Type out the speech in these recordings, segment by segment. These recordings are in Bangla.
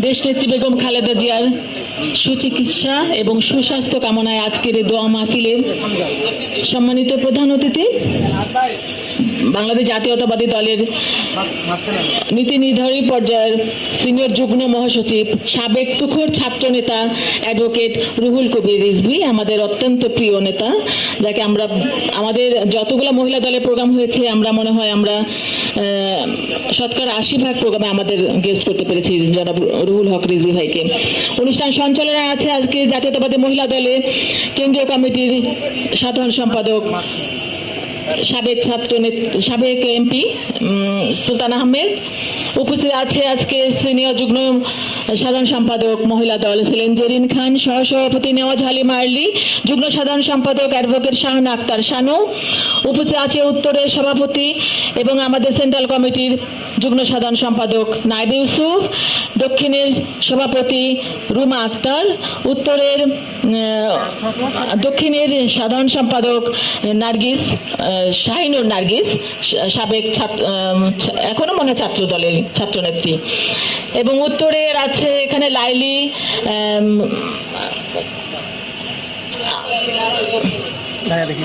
দেশনেত্রী বেগম খালেদা জিয়ার সুচিকিৎসা এবং সুস্বাস্থ্য কামনায় আজকের দোয়া মাহফিলের সম্মানিত প্রধান অতিথি বাংলাদেশ জাতীয়তাবাদী দলের নীতি নির্ধারী পর্যায়ের সিনিয়র যুগ্ম মহাসচিব, সাবেক তুখোর ছাত্রনেতা অ্যাডভোকেট রুহুল কবির রিজভি, আমাদের অত্যন্ত প্রিয় নেতা, যাকে আমরা, আমাদের যতগুলো মহিলা দলের প্রোগ্রাম হয়েছে, আমরা মনে হয় আমরা শতকরা আশি ভাগ প্রোগ্রামে আমাদের গেস্ট করতে পেরেছি জনাব রুহুল হক রিজভি ভাইকে। অনুষ্ঠান সঞ্চালনায় আছে আজকে জাতীয়তাবাদী মহিলা দলে, কেন্দ্রীয় কমিটির সাধারণ সম্পাদক সাবেক ছাত্র সাবেক এমপি সুলতান আহমেদ। উপস্থিত আছে আজকে সিনিয়র যুগ্ম সাধারণ সম্পাদক মহিলা দল ছিলেন জেরিন খান, সহসভাপতি নেওয়াজ হালিমা আর্লি, যুগ্ম সাধারণ সম্পাদক অ্যাডভোকেট শাহানা আক্তার শানু। উপস্থিত আছে উত্তরের সভাপতি এবং আমাদের সেন্ট্রাল কমিটির যুগ্ম সাধারণ সম্পাদক নাইব ইউসুফ। দক্ষিণের সভাপতি রুমা আক্তার, উত্তরের দক্ষিণের সাধারণ সম্পাদক নার্গিস শাহিনুর নার্গিস, সাবেক ছাত্র এখনও মনে ছাত্র দলের ছাত্রনেত্রী। এবং উত্তরের আছে এখানে লাইলি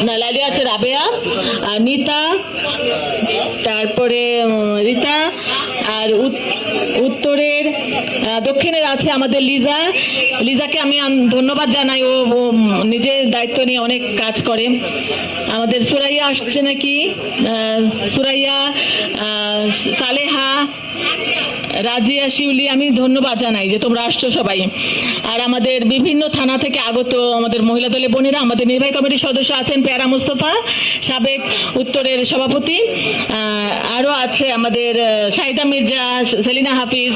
না লাইলি আছে রাবেয়া নিতা তারপরে রিতা আর উত- উত্তরের দক্ষিণের আছে আমাদের লিজা। লিজাকে আমি ধন্যবাদ জানাই ও, নিজের দায়িত্ব নিয়ে অনেক কাজ করে। আমাদের সুরাইয়া আসছে নাকি? সুরাইয়া সালেহা রাজিয়া শিউলি আমি ধন্যবাদ জানাই যে তোমরা আসছো সবাই। আর আমাদের বিভিন্ন থানা থেকে আগত আমাদের মহিলা দলের বোনেরা, আমাদের নির্বাহী কমিটির সদস্য আছেন প্যারা মুস্তফা, সাবেক উত্তরের সভাপতি আরও আছে আমাদের সাহিদা মির্জা, সেলিনা হাফিজ,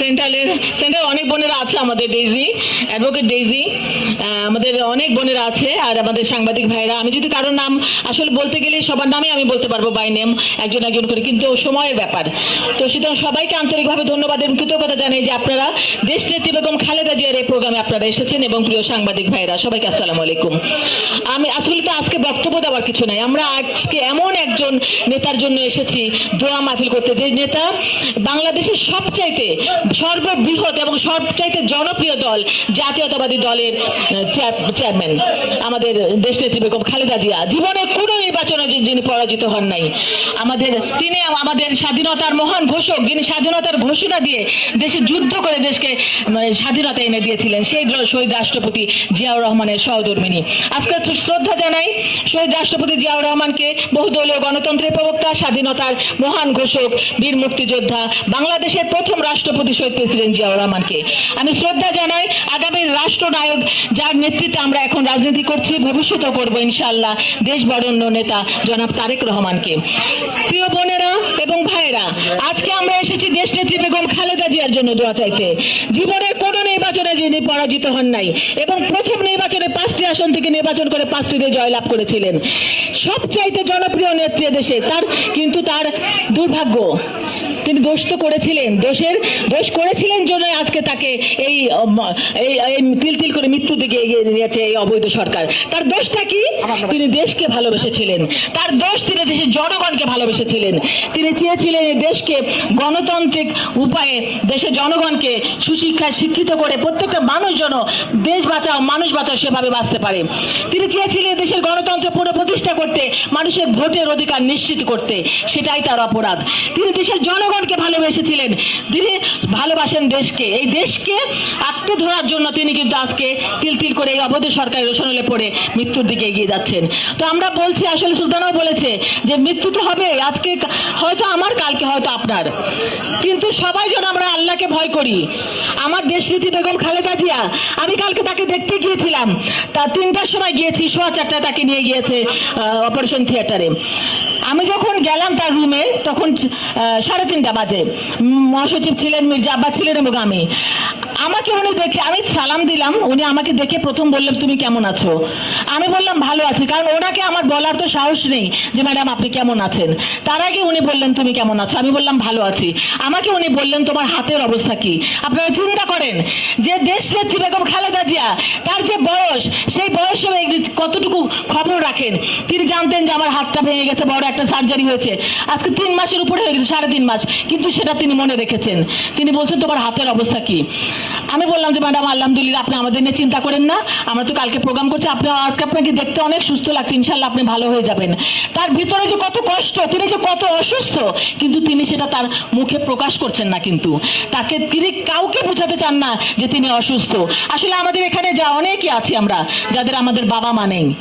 সেন্ট্রালের সেন্ট্রাল অনেক বোনেরা আছে আমাদের ডেইজি। অ্যাডভোকেট ডেইজি আমাদের অনেক বোনেরা আছে আর আমাদের সাংবাদিক ভাইরা। আমি যদি কারোর নাম আসলে বলতে গেলে সবার নামই আমি বলতে পারব বাই নেম একজন একজন করে। কিন্তু সময়ের ব্যাপার। তো সুতরাং সবাইকে আন্তরিকভাবে ধন্যবাদ এবং কৃতজ্ঞতা জানাই যে আপনারা দেশ নেত্রী বেগম খালেদা জিয়ার এই প্রোগ্রামে আপনারা এসেছেন এবং প্রিয় সাংবাদিক ভাইরা, সবাইকে আসসালামু আলাইকুম। আমি আসলে তো আজকে বক্তব্য দেওয়ার কিছু নাই। আমরা আজকে এমন একজন নেতার জন্য এসেছি দোয়া মাহফিল করতে। যে নেতা বাংলাদেশের সবচাইতে সর্ববৃহৎ এবং সবচাইতে জনপ্রিয় দল জাতীয়তাবাদী দলের চেয়ারম্যান আমাদের দেশনেত্রী বেগম খালেদা জিয়া। জীবনে কোনো নির্বাচনে যিনি পরাজিত হন নাই। আমাদের তিনি আমাদের স্বাধীনতার মহান ঘোষক, যিনি স্বাধীনতার ঘোষণা দিয়ে দেশে যুদ্ধ করে দেশকে স্বাধীনতা এনে দিয়েছিলেন, সেই শহীদ রাষ্ট্রপতি জিয়াউর রহমানের সহধর্মিনী। আজকে শ্রদ্ধা জানাই শহীদ রাষ্ট্রপতি জিয়াউর রহমানকে, বহুদলীয় গণতন্ত্রের প্রবক্তা, স্বাধীনতার মহান ঘোষক, বীর মুক্তিযোদ্ধা, বাংলাদেশের প্রথম রাষ্ট্রপতি শহীদ প্রেসিডেন্ট জিয়াউর রহমানকে। আমি শ্রদ্ধা জানাই আগামী রাষ্ট্রনায়ক যার নেতৃত্বে আমরা এখন রাজনীতি করছি, ভবিষ্যতেও করব ইনশাল্লাহ দেশ বরণ্য নেতা জনাব তারেক রহমানকে। প্রিয় বোনেরা এবং ভাইয়েরা, আজকে আমরা এসেছি দেশ নেত্রী বেগম খালেদা জিয়ার জন্য দোয়া চাইতে। জীবনের কোনো নির্বাচনে যিনি পরাজিত হন নাই এবং প্রথম নির্বাচনে পাঁচটি আসন থেকে নির্বাচন করে পাঁচটিতে জয়লাভ করেছিলেন। সবচাইতে জনপ্রিয় নেত্রী দেশে, তার কিন্তু তার দুর্ভাগ্য। তিনি দোষ তো করেছিলেন। দোষের দোষ করেছিলেন জন্য আজকে তাকে এই তিল তিল করে মৃত্যু দিকে এগিয়ে নিয়েছে এই অবৈধ সরকার। তার দোষটা কি? তিনি দেশকে ভালোবেসেছিলেন। তার দোষ তিনি দেশের জনগণকে ভালোবেসেছিলেন। তিনি চেয়েছিলেন এই দেশকে গণতান্ত্রিক উপায়ে দেশের জনগণকে সুশিক্ষায় শিক্ষিত করে প্রত্যেকটা মানুষ যেন দেশ বাঁচাও মানুষ বাঁচাও সেভাবে বাঁচতে পারে। তিনি চেয়েছিলেন দেশের গণতন্ত্র পুনঃপ্রতিষ্ঠা করতে মানুষের ভোটের অধিকার নিশ্চিত করতে। সেটাই তার অপরাধ। তিনি দেশের জনগণকে ভালোবেসেছিলেন। তিনি ভালোবাসেন দেশকে। এই দেশকে আটকে ধরার জন্য তিনি কিন্তু আজকে তিল তিল করে এই অবৈধ সরকারের রোশনলে পড়ে মৃত্যুর দিকে এগিয়ে যাচ্ছেন। তো আমরা বলছি, আসলে সুলতানাও বলেছে যে মৃত্যু তো হবে, আজকে হয়তো আমার, কালকে হয়তো আপনার। কিন্তু সবাই যেন আমরা আল্লাহকে ভয় করি। আমার দেশনীতি বেগম খালেদা জিয়া, আমি কালকে তাকে দেখতে গিয়েছিলাম। তা তিনটার সময় গিয়েছি, সোয়া চারটায় তাকে নিয়ে গিয়েছে অপারেশন থিয়েটারে আমি যখন গেলাম তার রুমে তখন সাড়ে তিনটা বাজে। মহাসচিব ছিলেন মির্জা আব্বাস ছিলেন এবং আমি। আমাকে উনি দেখে, আমি সালাম দিলাম, উনি আমাকে দেখে প্রথম বললেন, তুমি কেমন আছো? আমি বললাম, ভালো আছি। কারণ ওনাকে আমার বলার তো সাহস নেই যে, ম্যাডাম, আপনি কেমন আছেন? তার আগে উনি বললেন, তুমি কেমন আছো? আমি বললাম, ভালো আছি। আমাকে উনি বললেন, তোমার হাতের অবস্থা কি? আপনারা চিন্তা করেন, যে দেশ নেত্রী বেগম খালেদা জিয়া, তার যে বয়স, সেই বয়সে কতটুকু খবর রাখেন? তিনি জানতেন যে, আমার হাতটা ভেঙে গেছে, বড় একটা সার্জারি হয়েছে। আজকে তিন মাসের উপরে হয়ে গেছে, সাড়ে তিন মাস। কিন্তু সেটা তিনি মনে রেখেছেন। তিনি বলছেন, তোমার হাতের অবস্থা কি? আমি বললাম যে, ম্যাডাম, আলহামদুলিল্লাহ, আপনি আমাদের নিয়ে চিন্তা করেন না। আমরা তো কালকে প্রোগ্রাম করছি। আপনি আপনাকে দেখতে অনেক সুস্থ লাগছে। ইনশাল্লাহ আপনি ভালো হয়ে যাবেন। তার ভিতরে যে কত কষ্ট, তিনি যে কত অসুস্থ, কিন্তু তিনি সেটা তার মুখে প্রকাশ করছেন না কিন্তু। তাকে তিনি কাউকে বোঝাতে চান না যে তিনি অসুস্থ। আসলে আমাদের এখানে যা অনেকেই আছি আমরা, যাদের আমাদের বাবা মা নেই।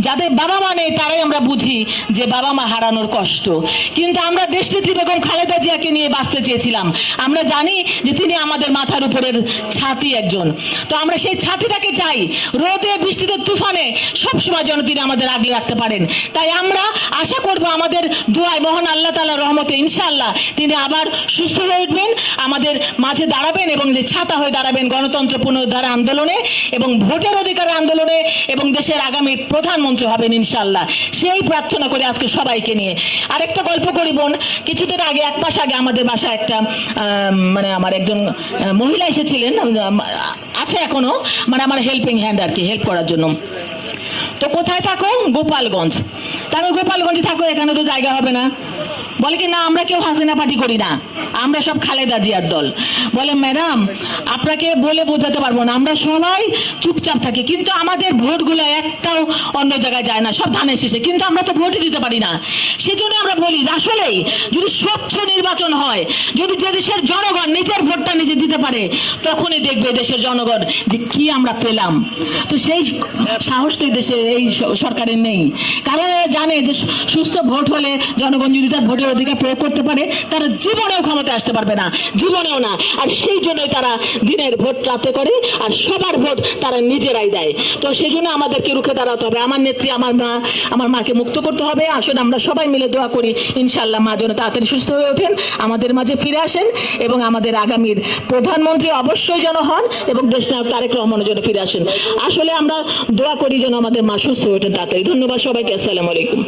যাদের বাবা মা নেই, তারাই আমরা বুঝি যে বাবা মা হারানোর কষ্ট। কিন্তু আমরা দেশনেত্রী বেগম খালেদা জিয়াকে নিয়ে বাঁচতে চেয়েছিলাম। আমরা জানি যে তিনি আমাদের মাথার উপরের ছাতি একজন। তো আমরা সেই ছাতিটাকে চাই। রোদে, বৃষ্টিতে, তুফানে সবসময় যেন তিনি আমাদের আগলে রাখতে পারেন। তাই আমরা আশা করব আমাদের দোয়ায় মহান আল্লাহ তালা রহমতে ইনশাআল্লাহ তিনি আবার সুস্থ হয়ে উঠবেন, আমাদের মাঝে দাঁড়াবেন এবং যে ছাতা হয়ে দাঁড়াবেন গণতন্ত্র পুনরুদ্ধার আন্দোলনে এবং ভোটের অধিকার আন্দোলনে এবং দেশের আগামী প্রধানমন্ত্রী হবেন ইনশাআল্লাহ। সেই প্রার্থনা করে আজকে সবাইকে নিয়ে। আরেকটা গল্প করি বোন। কিছুদিন আগে, এক মাস আগে আমাদের বাসায় একটা মানে আমার একজন মহিলা এসেছিলেন। আম, আছে এখনও মানে আমার হেল্পিং হ্যান্ড আর কি হেল্প করার জন্য। তো কোথায় থাকো? গোপালগঞ্জ। তা আমি গোপালগঞ্জে থাকো এখানে তো জায়গা হবে না। বলে কি না আমরা কেউ হাসিনা পার্টি করি না। আমরা সব খালেদা জিয়ার দল। বলে ম্যাডাম আপনাকে বলে বোঝাতে পারব না। আমরা সবাই চুপচাপ থাকি। কিন্তু আমাদের ভোটগুলো একটাও অন্য জায়গায় যায় না সব ধানের শেষে। কিন্তু আমরা তো ভোটই দিতে পারি না। সেজন্য আমরা বলি আসলেই যদি স্বচ্ছ নির্বাচন হয় যদি যে দেশের জনগণ নিজের পারে, তখনই দেখবে দেশের জনগণ যে কি আমরা পেলাম। তো সেই সাহস তো দেশে, এই সরকারের নেই। কারণ জানে যে সুস্থ ভোট হলে জনগণ যদি তার ভোটের অধিকার প্রয়োগ করতে পারে, তারা জীবনেও ক্ষমতা আসতে পারবে না, জীবনেও না। আর সেই জন্যই তারা দিনের ভোট রাতে করে, আর সবার ভোট তারা নিজেরাই দেয়। তো সেই জন্য আমাদেরকে রুখে দাঁড়াতে হবে। আমার নেত্রী, আমার মা, আমার মাকে মুক্ত করতে হবে। আসলে আমরা সবাই মিলে দোয়া করি ইনশাল্লাহ মা যেন তাড়াতাড়ি সুস্থ হয়ে ওঠেন, আমাদের মাঝে ফিরে আসেন এবং আমাদের আগামীর প্রধানমন্ত্রী অবশ্যই যেন হন এবং দেশ নায়ক তারেক রহমানের জন্য ফিরে আসেন। আসলে আমরা দোয়া করি যেন আমাদের মা সুস্থ হয়ে ওঠেন তাড়াতাড়ি। ধন্যবাদ সবাইকে, আসসালামু আলাইকুম।